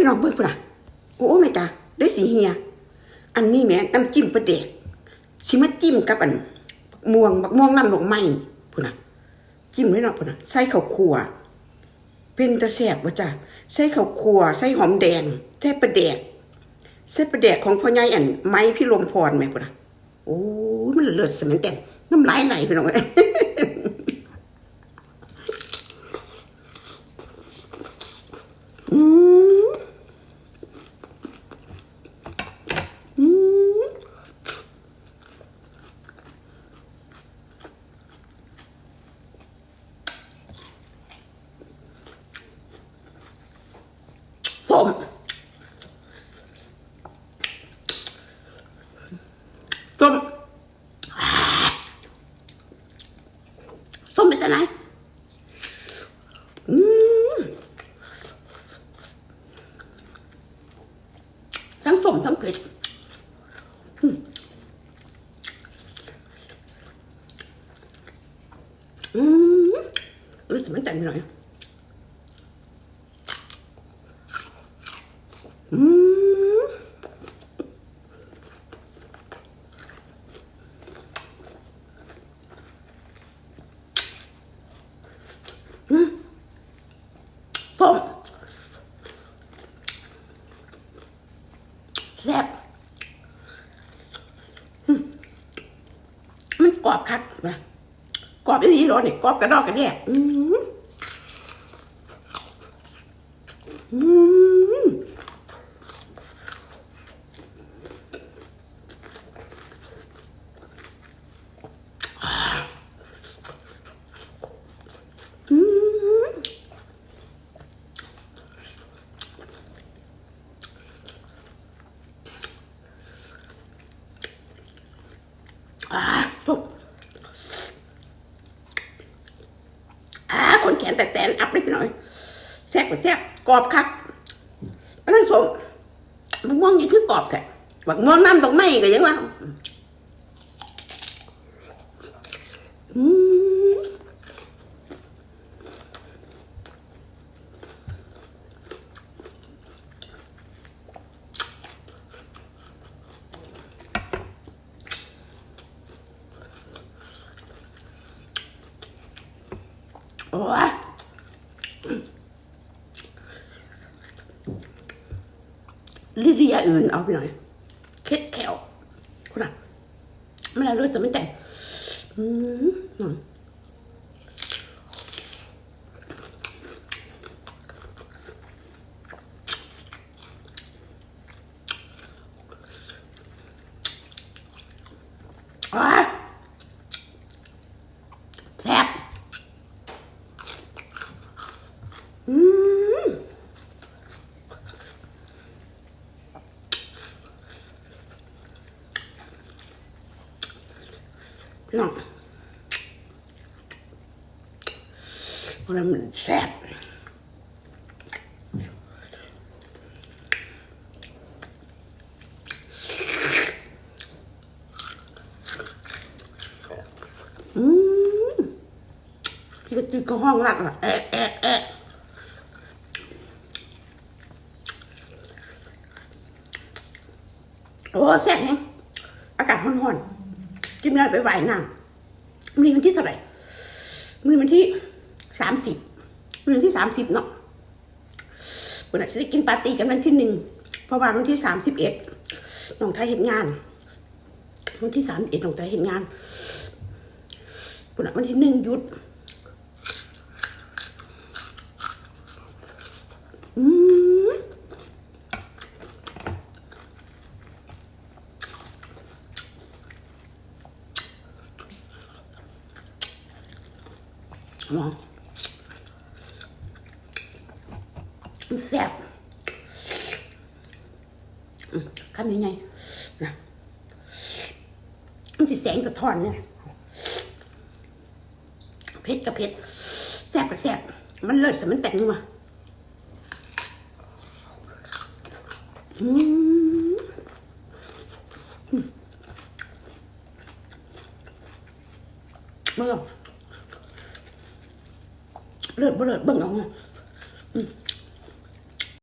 พี่น้องเบิ่งพุ่นะโอ้แม่จ้าได้สีเฮีย อันนี้แม่น้ำจิ้มปลาเด็กสิมาจิ้มกับอันม่วงบักม่วงน้ำดอกไม้พุ่นน่ะ จิ้มไว้เนาะพุ่นน่ะใส่ข้าวคั่วเป็นตะแซ่บบ่จ้าใส่ข้าวคั่วใส่หอมแดงใส่ปลาแดกใส่ปลาแดกของพ่อใหญ่อันไม้พี่ลมพรแม่พุ่นน่ะโอ้มันเลิศสมันแต่น้ำลายไหลพี่น้องเอ้ยมอืม ส้มส้มส้มเป็นจะไหนอืมทั้งส้มทั้งเผ็ดอืมอืมรู้สึกมันแต่งหน่อย อืมอืม ส้มแซ่บมันกรอบคักนะกรอบอีหลีหรอเนี่ยกรอบกระดอกกระเดียอืมอืมอืม อ่าทุกอ่าค นแขนแต่แตนอัพได้ไปหน่อยแซ่บกว่าแซ่บกรอบคักอันนั้นสมมะม่วงนี่คือกรอบแท้บักม่วงน้ำดอกไม้ก็ยังว่า โอ้ยลิเดียอื่นเอาไปหน่อย เค็ดแขวคุณอะไม่ได้รู้จะไม่แต่งอืมอืมอะแซ่บอืม พี่น้องมันแซ่บอืมพี่ก็จืดก็ห้องรักอะแอะแอะแอะ โอ้แซ่บแฮงอากาศร้อนๆกินได้ไปไหวน้ำมันวันที่เท่าไหร่มันวันที่สามสิบมันวันที่สามสิบเนาะวันนั้นจะได้กินปาร์ตี้กันวันที่หนึ่งเพราะว่าวันที่สามสิบเอ็ดน้องไทยเห็นงานวันที่สามเอ็ดน้องไทยเห็นงานวันนั้นวันที่หนึ่งหยุดอืม มองมันแซ่บอืมคำยังไงนะมันสิแสงสะท้อนเนี่ยเผ็ดกับเผ็ดแซ่บกับแซ่บมันเลิศสมันแต่งมาอืมเบิ่อ 不是不是不能，嗯。